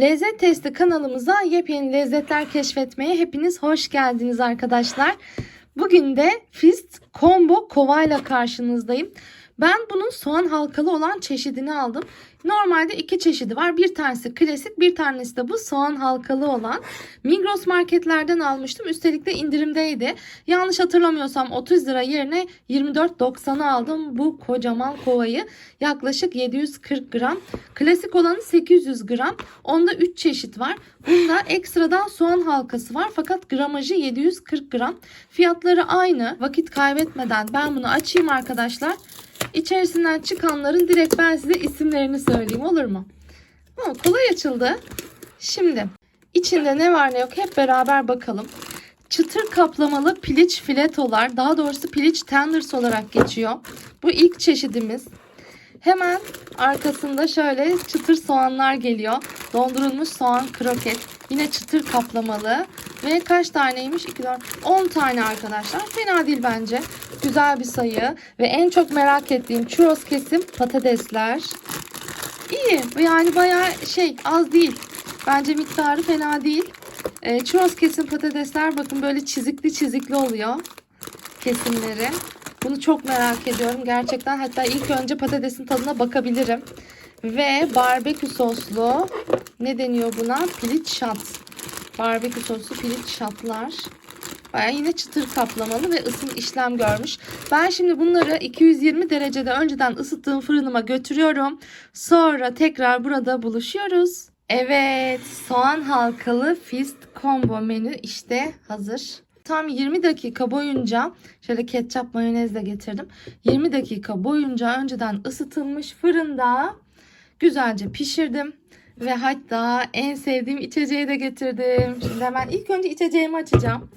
Lezzet Testi kanalımıza yepyeni lezzetler keşfetmeye hepiniz hoş geldiniz arkadaşlar. Bugün de Fist Combo kovayla karşınızdayım. Ben bunun soğan halkalı olan çeşidini aldım. Normalde iki çeşidi var. Bir tanesi klasik, bir tanesi de bu soğan halkalı olan. Migros marketlerden almıştım. Üstelik de indirimdeydi. Yanlış hatırlamıyorsam 30 lira yerine 24.90'a aldım bu kocaman kovayı. Yaklaşık 740 gram. Klasik olanı 800 gram. Onda 3 çeşit var. Bunda ekstradan soğan halkası var. Fakat gramajı 740 gram. Fiyatları aynı. Vakit kaybetmeden ben bunu açayım arkadaşlar. İçerisinden çıkanların direkt ben size isimlerini söyleyeyim olur mu? Ha, kolay açıldı. Şimdi içinde ne var ne yok hep beraber bakalım. Çıtır kaplamalı piliç filetolar daha doğrusu piliç tenders olarak geçiyor. Bu ilk çeşidimiz. Hemen arkasında şöyle çıtır soğanlar geliyor. Dondurulmuş soğan kroket. Yine çıtır kaplamalı. Ve kaç taneymiş? 2, 4, 10 tane arkadaşlar. Fena değil bence. Güzel bir sayı. Ve en çok merak ettiğim churros kesim patatesler. İyi. Yani bayağı şey az değil. Bence miktarı fena değil. E, churros kesim patatesler bakın böyle çizikli çizikli oluyor. Kesimleri. Bunu çok merak ediyorum gerçekten. Hatta ilk önce patatesin tadına bakabilirim. Ve barbekü soslu ne deniyor buna? Piliç şat. Barbekü soslu piliç şatlar. Baya yine çıtır kaplamalı ve ısım işlem görmüş. Ben şimdi bunları 220 derecede önceden ısıttığım fırınıma götürüyorum. Sonra tekrar burada buluşuyoruz. Evet, soğan halkalı fist combo menü işte hazır. Tam 20 dakika boyunca şöyle ketçap mayonezle getirdim. 20 dakika boyunca önceden ısıtılmış fırında güzelce pişirdim. Ve hatta en sevdiğim içeceği de getirdim. Şimdi hemen ilk önce içeceğimi açacağım.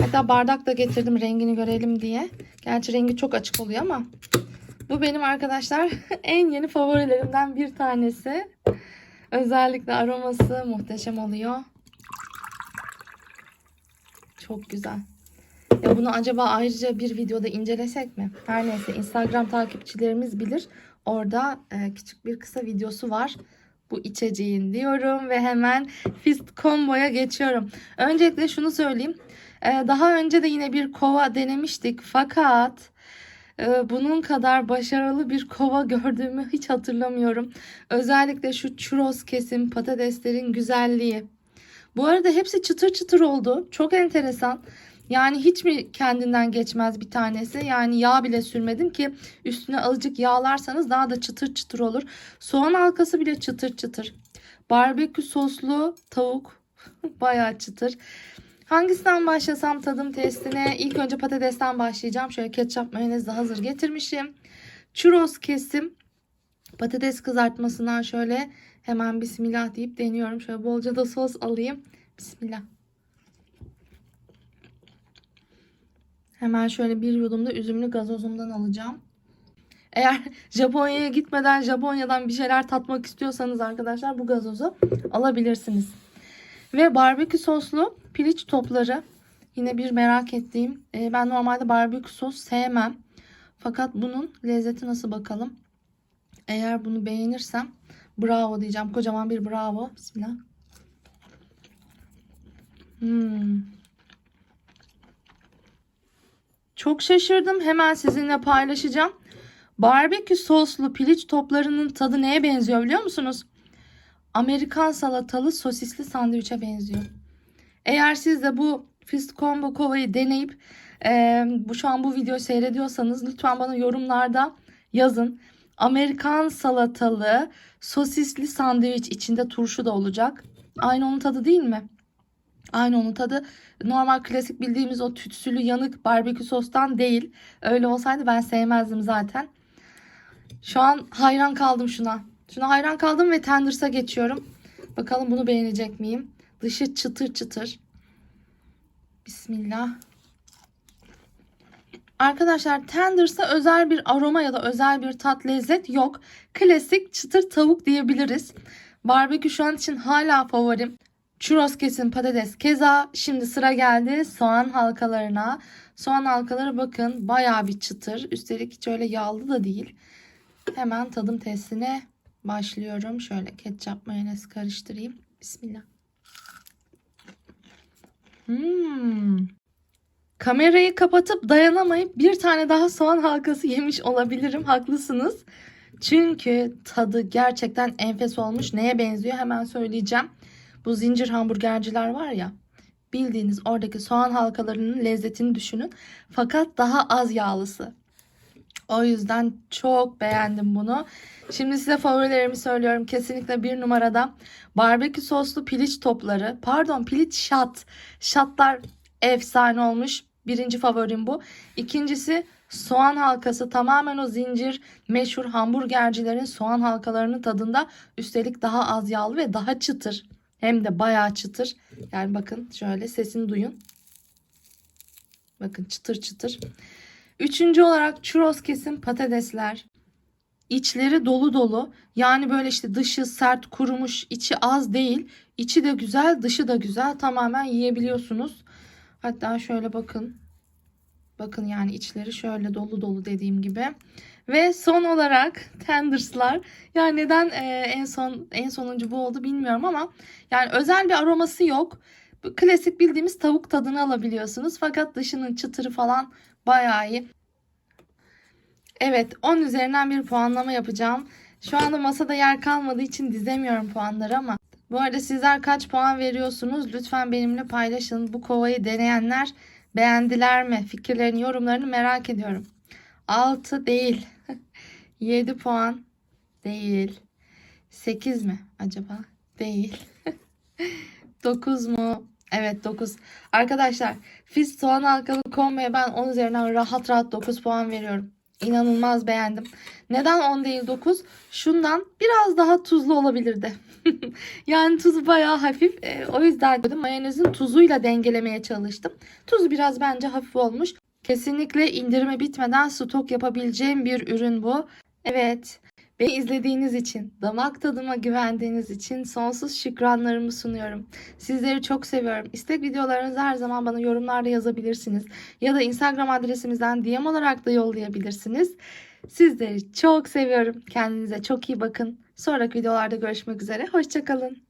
Hatta bardak da getirdim rengini görelim diye. Gerçi rengi çok açık oluyor ama. Bu benim arkadaşlar en yeni favorilerimden bir tanesi. Özellikle aroması muhteşem oluyor. Çok güzel. Ya bunu acaba ayrıca bir videoda incelesek mi? Her neyse Instagram takipçilerimiz bilir. Orada e, küçük bir kısa videosu var. Bu içeceğin diyorum ve hemen Fist Combo'ya geçiyorum. Öncelikle şunu söyleyeyim. E, daha önce de yine bir kova denemiştik. Fakat e, bunun kadar başarılı bir kova gördüğümü hiç hatırlamıyorum. Özellikle şu churros kesim patateslerin güzelliği. Bu arada hepsi çıtır çıtır oldu. Çok enteresan. Yani hiç mi kendinden geçmez bir tanesi? Yani yağ bile sürmedim ki üstüne azıcık yağlarsanız daha da çıtır çıtır olur. Soğan halkası bile çıtır çıtır. Barbekü soslu tavuk bayağı çıtır. Hangisinden başlasam tadım testine? İlk önce patatesten başlayacağım. Şöyle ketçap mayonez hazır getirmişim. Churros kesim. Patates kızartmasından şöyle hemen bismillah deyip deniyorum. Şöyle bolca da sos alayım. Bismillah. Hemen şöyle bir yudum da üzümlü gazozumdan alacağım. Eğer Japonya'ya gitmeden Japonya'dan bir şeyler tatmak istiyorsanız arkadaşlar bu gazozu alabilirsiniz. Ve barbekü soslu piliç topları. Yine bir merak ettiğim. e, Ben normalde barbekü sos sevmem. Fakat bunun lezzeti nasıl bakalım. Eğer bunu beğenirsem bravo diyeceğim. Kocaman bir bravo. Bismillah. Hmm. Çok şaşırdım. Hemen sizinle paylaşacağım. Barbekü soslu piliç toplarının tadı neye benziyor biliyor musunuz? Amerikan salatalı sosisli sandviçe benziyor. Eğer siz de bu Fist Combo kovayı deneyip e, bu şu an bu videoyu seyrediyorsanız lütfen bana yorumlarda yazın. Amerikan salatalı sosisli sandviç içinde turşu da olacak. Aynı onun tadı değil mi? Aynı onun tadı normal klasik bildiğimiz o tütsülü yanık barbekü sostan değil. Öyle olsaydı ben sevmezdim zaten. Şu an hayran kaldım şuna. Şuna hayran kaldım ve tenders'a geçiyorum. Bakalım bunu beğenecek miyim? Dışı çıtır çıtır. Bismillah. Arkadaşlar tenders'ta özel bir aroma ya da özel bir tat lezzet yok. Klasik çıtır tavuk diyebiliriz. Barbekü şu an için hala favorim. Churros kesim patates keza. Şimdi sıra geldi soğan halkalarına. Soğan halkaları bakın bayağı bir çıtır. Üstelik hiç öyle yağlı da değil. Hemen tadım testine başlıyorum. Şöyle ketçap mayonez karıştırayım. Bismillah. Hmm. Kamerayı kapatıp dayanamayıp bir tane daha soğan halkası yemiş olabilirim. Haklısınız. Çünkü tadı gerçekten enfes olmuş. Neye benziyor hemen söyleyeceğim. Bu zincir hamburgerciler var ya. Bildiğiniz oradaki soğan halkalarının lezzetini düşünün. Fakat daha az yağlısı. O yüzden çok beğendim bunu. Şimdi size favorilerimi söylüyorum. Kesinlikle bir numarada barbekü soslu piliç topları. Pardon piliç şat. Şatlar efsane olmuş. Birinci favorim bu. İkincisi soğan halkası. Tamamen o zincir meşhur hamburgercilerin soğan halkalarının tadında. Üstelik daha az yağlı ve daha çıtır. Hem de bayağı çıtır. Yani bakın şöyle sesini duyun. Bakın çıtır çıtır. Üçüncü olarak churros kesim patatesler. İçleri dolu dolu. Yani böyle işte dışı sert kurumuş, içi az değil. İçi de güzel, dışı da güzel. Tamamen yiyebiliyorsunuz. Hatta şöyle bakın. Bakın yani içleri şöyle dolu dolu dediğim gibi. Ve son olarak tenders'lar. Yani neden e, en son en sonuncu bu oldu bilmiyorum ama yani özel bir aroması yok. Klasik bildiğimiz tavuk tadını alabiliyorsunuz. Fakat dışının çıtırı falan bayağı iyi. Evet 10 üzerinden bir puanlama yapacağım. Şu anda masada yer kalmadığı için dizemiyorum puanları ama bu arada sizler kaç puan veriyorsunuz? Lütfen benimle paylaşın. Bu kovayı deneyenler beğendiler mi? Fikirlerini, yorumlarını merak ediyorum. 6 değil. 7 puan değil. 8 mi acaba? Değil. 9 mu? Evet 9. Arkadaşlar Fizz soğan halkalı komboya ben 10 üzerinden rahat rahat 9 puan veriyorum. İnanılmaz beğendim. Neden 10 değil 9? Şundan biraz daha tuzlu olabilirdi. yani tuzu bayağı hafif. E, o yüzden dedim mayonezin tuzuyla dengelemeye çalıştım. Tuzu biraz bence hafif olmuş. Kesinlikle indirime bitmeden stok yapabileceğim bir ürün bu. Evet. Beni izlediğiniz için, damak tadıma güvendiğiniz için sonsuz şükranlarımı sunuyorum. Sizleri çok seviyorum. İstek videolarınızı her zaman bana yorumlarda yazabilirsiniz. Ya da Instagram adresimizden DM olarak da yollayabilirsiniz. Sizleri çok seviyorum. Kendinize çok iyi bakın. Sonraki videolarda görüşmek üzere. Hoşçakalın.